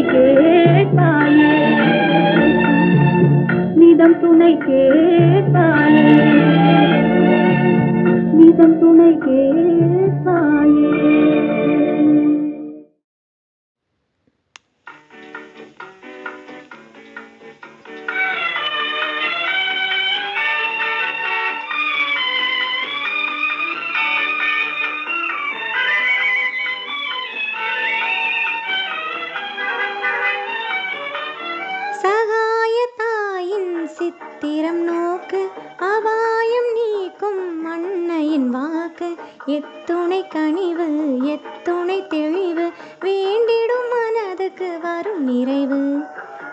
துணை கேட்பாயே நிதம் துணை கேட்பாய் சித்திரம் நோக்கு அபாயம் நீக்கும் அன்னையின் வாக்கு. எத்துணை கனிவு எத்துணை தெளிவு வேண்டிடும் மனதுக்கு வரும் நிறைவு.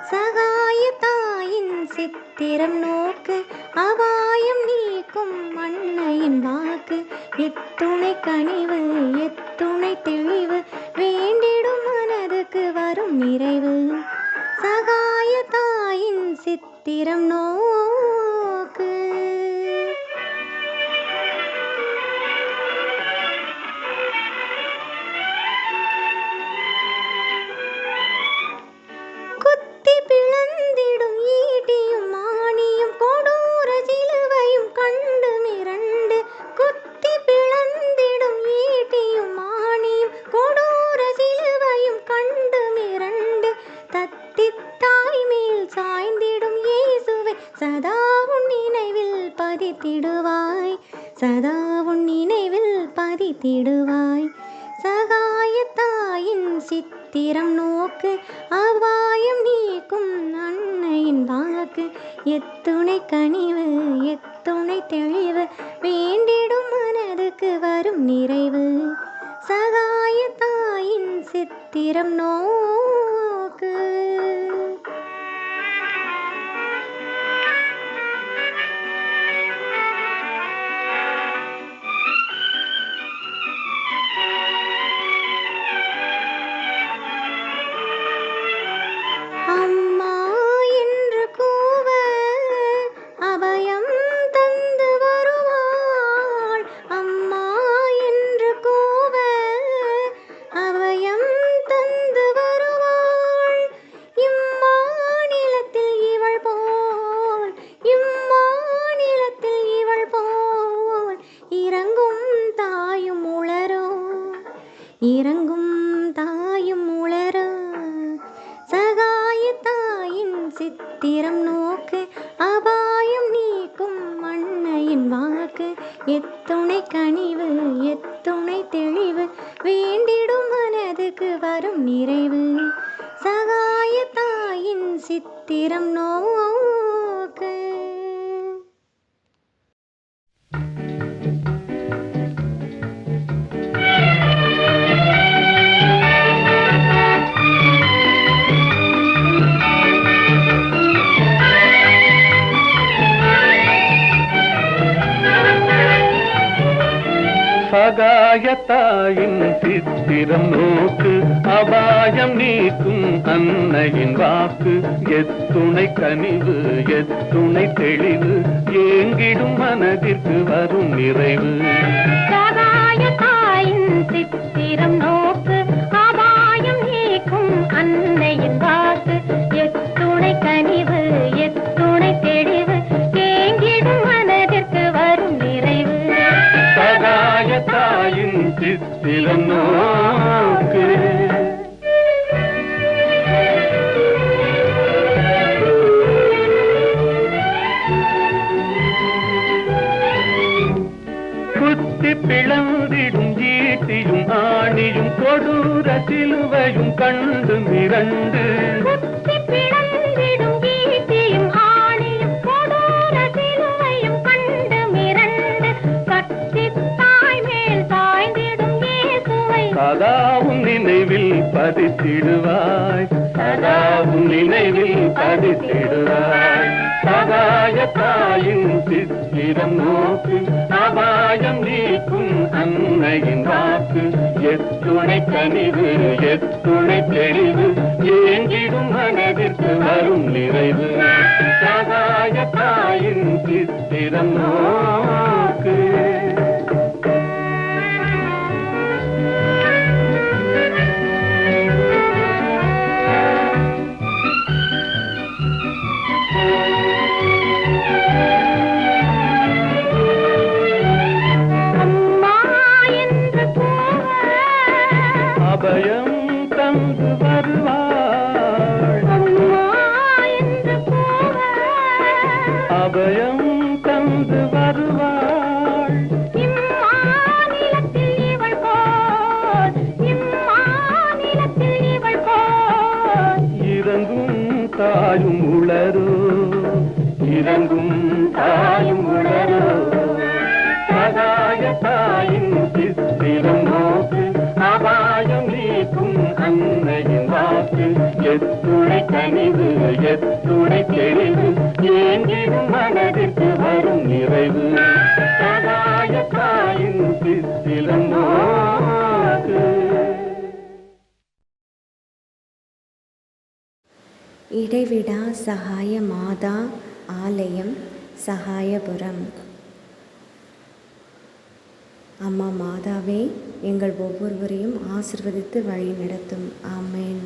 சகாய தாயின் சித்திரம் நோக்கு அபாயம் நீக்கும் அன்னையின் வாக்கு. எத்துணை கனிவு எத்துணை தெளிவு வேண்டிடும் மனதுக்கு வரும் நிறைவு. சகாய தாய் தாயின் சித்திரம் நோ சதா உன் நினைவில் பதித்திடுவாய். சகாய தாயின் சித்திரம் நோக்கு அபாயம் நீக்கும் அன்னையின் வாக்கு. எத்துணை கனிவு எத்துணை தெளிவு வேண்டிடும் மனதுக்கு வரும் நிறைவு. சகாய தாயின் சித்திரம் நோக்கு. எத்துணை கனிவு எத்துணை தெளிவு வேண்டிடும் மனதுக்கு வரும் நிறைவு. சகாய தாயின் சித்திரம் நோ சகாயத்தாயின் சித்திரம் நோக்கு அபாயம் நீக்கும் அன்னையின் வாக்கு. எத்துணை கனிவு எத்துணை தெளிவு ஏங்கிடும் மனதிற்கு வரும் நிறைவு. சகாய தாயின் சித்திரம் பதித்திடுவாய். சதாவும் நினைவில் பதித்திடுவாய். சகாய தாயின் சித்திரம் நோக்கு அபாயம் நீக்கும் அன்னையின் வாக்கு. எத்துணை கனிவு எத்துணை தெளிவு ஏங்கிடும் மனதிற்கு வரும் நிறைவு. சகாய தாயின் சித்திரம் நோக்கு. எத்துணை கனிவு எத்துணை தெளிவு ஏங்கிடும் மனதிற்கு வரும் நிறைவு. சகாய தாயின் சித்திரம் இடைவிடா சகாய மாதா ஆலயம் சகாயபுரம். அம்மா மாதாவே எங்கள் ஒவ்வொருவரையும் ஆசிர்வதித்து வழி நடத்தும் ஆமேன்.